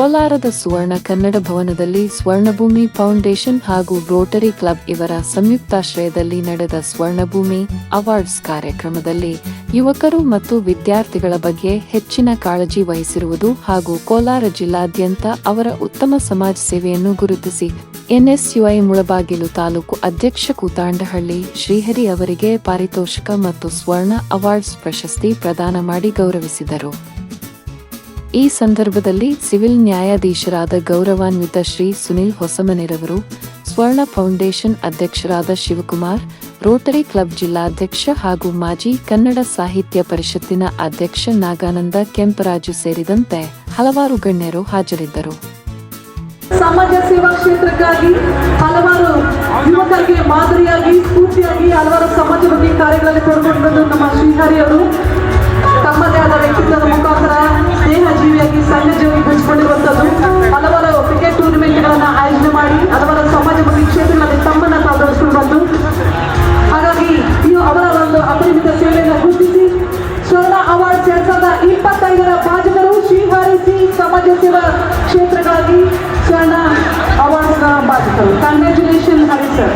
ಕೋಲಾರದ ಸುವರ್ಣ ಕನ್ನಡ ಭವನದಲ್ಲಿ ಸ್ವರ್ಣಭೂಮಿ ಫೌಂಡೇಶನ್ ಹಾಗೂ ರೋಟರಿ ಕ್ಲಬ್ ಇವರ ಸಂಯುಕ್ತಾಶ್ರಯದಲ್ಲಿ ನಡೆದ ಸ್ವರ್ಣಭೂಮಿ ಅವಾರ್ಡ್ಸ್ ಕಾರ್ಯಕ್ರಮದಲ್ಲಿ ಯುವಕರು ಮತ್ತು ವಿದ್ಯಾರ್ಥಿಗಳ ಬಗ್ಗೆ ಹೆಚ್ಚಿನ ಕಾಳಜಿ ವಹಿಸಿರುವುದು ಹಾಗೂ ಕೋಲಾರ ಜಿಲ್ಲಾದ್ಯಂತ ಅವರ ಉತ್ತಮ ಸಮಾಜ ಸೇವೆಯನ್ನು ಗುರುತಿಸಿ. ಎನ್ಎಸ್ಯುಐ ಮುಳಬಾಗಿಲು ತಾಲೂಕು ಅಧ್ಯಕ್ಷ ಕೂತಾಂಡಹಳ್ಳಿ ಶ್ರೀಹರಿ ಅವರಿಗೆ ಪಾರಿತೋಷಿಕ ಮತ್ತು ಸ್ವರ್ಣ ಅವಾರ್ಡ್ಸ್ ಪ್ರಶಸ್ತಿ ಪ್ರದಾನ ಮಾಡಿ ಗೌರವಿಸಿದರು. ಈ ಸಂದರ್ಭದಲ್ಲಿ ಸಿವಿಲ್ ನ್ಯಾಯಾಧೀಶರಾದ ಗೌರವಾನ್ವಿತ ಶ್ರೀ ಸುನಿಲ್ ಹೊಸಮನೆರವರು, ಸ್ವರ್ಣ ಫೌಂಡೇಶನ್ ಅಧ್ಯಕ್ಷರಾದ ಶಿವಕುಮಾರ್, ರೋಟರಿ ಕ್ಲಬ್ ಜಿಲ್ಲಾಧ್ಯಕ್ಷ ಹಾಗೂ ಮಾಜಿ ಕನ್ನಡ ಸಾಹಿತ್ಯ ಪರಿಷತ್ತಿನ ಅಧ್ಯಕ್ಷ ನಾಗಾನಂದ ಕೆಂಪರಾಜು ಸೇರಿದಂತೆ ಹಲವಾರು ಗಣ್ಯರು ಹಾಜರಿದ್ದರು. ಸಮಾಜ ಸೇವಾ ಕ್ಷೇತ್ರಕ್ಕಾಗಿ ಹಲವಾರು ಯುವಕರಿಗೆ ಮಾದರಿಯಾಗಿ, ಸ್ಫೂರ್ತಿಯಾಗಿ ಹಲವಾರು ಸಮಾಜಮುಖಿ ಕಾರ್ಯಗಳಲ್ಲಿ ತೊಡಗೊಂಡದ್ದು ನಮ್ಮ ಶ್ರೀಹರಿ ಅವರು ಇಪ್ಪತ್ತೈದರ ಬಾಜಕರು ಶ್ರೀಹರಿಸಿ ಸಮಾಜ ಸೇವಾ ಕ್ಷೇತ್ರಕ್ಕಾಗಿ ಸ್ವರ್ಣ ಅವಾರ್ಡ್ನ ಬಾಜಕರು ಕಂಗ್ರ್ಯಾಚುಲೇಷನ್ ಹರಿ ಸರ್.